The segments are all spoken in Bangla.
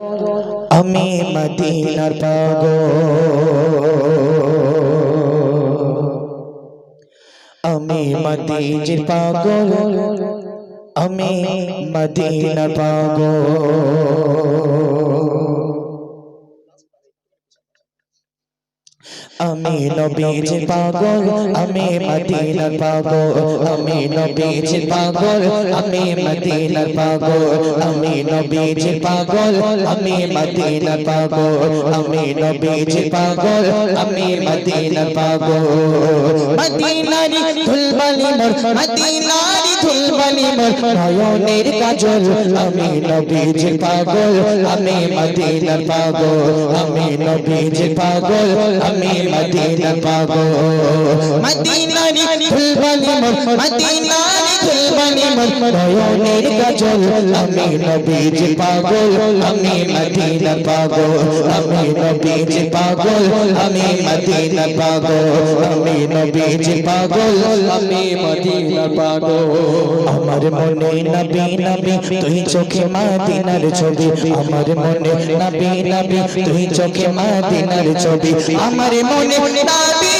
আমি মদিনার পাগ আমি মদিনার পাগ আমি মদিনার পাগল। আমি নবীজির পাগল আমি মদিনার পাগল আমি নবীজির পাগল আমি মদিনার পাগল আমি নবীজির পাগল আমি মদিনার পাগল আমি নবীজির পাগল আমি মদিনার পাগল মদিনারি ধুলবালি মোর মদিনারি ধুলবালি মোর নয়নের কাজল। আমি নবীজির পাগল, আমি মদিনা পাগল। আমি নবীজির পাগল, আমি মদিনা পাগল। মদিনারি ধুলবালি মোর মদিনারি মোর নয়নের কাজল আমি নবীজির পাগল আমি মদিনার পাগল আমি নবীজির পাগল আমি মদিনার পাগল আমি নবীজির পাগল আমি মদিনার পাগল আমার মনে নবী নবী তুই চোখে মদিনার ছবি আমার মনে নবী নবী তুই চোখে মদিনার ছবি আমার মনে নবী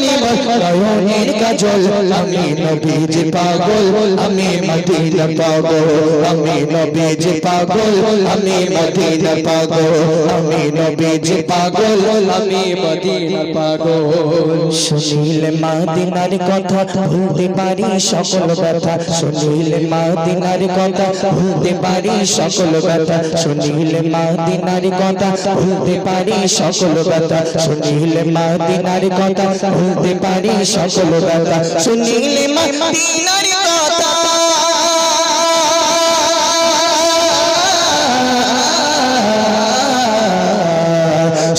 মোর নয়নের কাজল, আমি নবীজির পাগল, আমি মদিনার পাগল, আমি নবীজির পাগল, আমি মদিনার পাগল, আমি নবীজির পাগল, আমি মদিনার পাগল। শুনিলে মদিনার কথা ভুলতে পারি সকল ব্যথা। শুনিলে মদিনার কথা ভুলতে পারি সকল ব্যথা। শুনিলে মদিনার কথা ভুলতে পারি সকল ব্যথা। শুনিলে মদিনার কথা ভুলতে পারি সকল ব্যথা শুনিলে মদিনার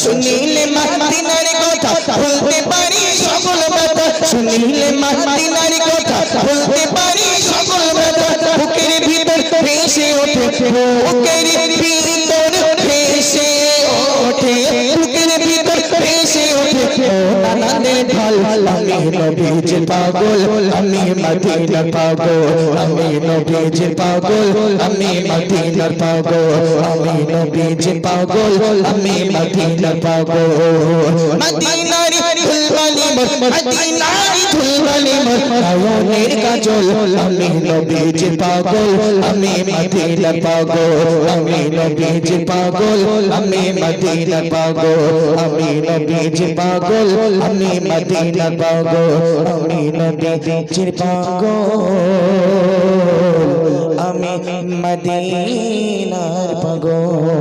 শুনিলে মদিনার কথা ভুলতে পারি সকল ব্যথা শুনিলে মদিনার কথা ভুলতে পারি সকল ব্যথা বুকের ভিতর ভেসে ওঠে, বুকের আনন্দের ঢল আমি নবীজির পাগল, আমি মদিনার পাগল, আমি নবীজির পাগল, আমি মদিনার পাগল, আমি নবীজির পাগল, আমি মদিনার পাগল। মদিনারি ফুলবালি মোর মদিনারি ফুলবালি মোর নয়নের কাজল আমি নবীজির পাগল আমি মদিনার পাগল আমি নবীজির পাগল আমি মদিনার পাগল আমি নবীজির পাগল আমি মদিনার পাগল আমি নবীজির পাগল আমি মদিনার পাগল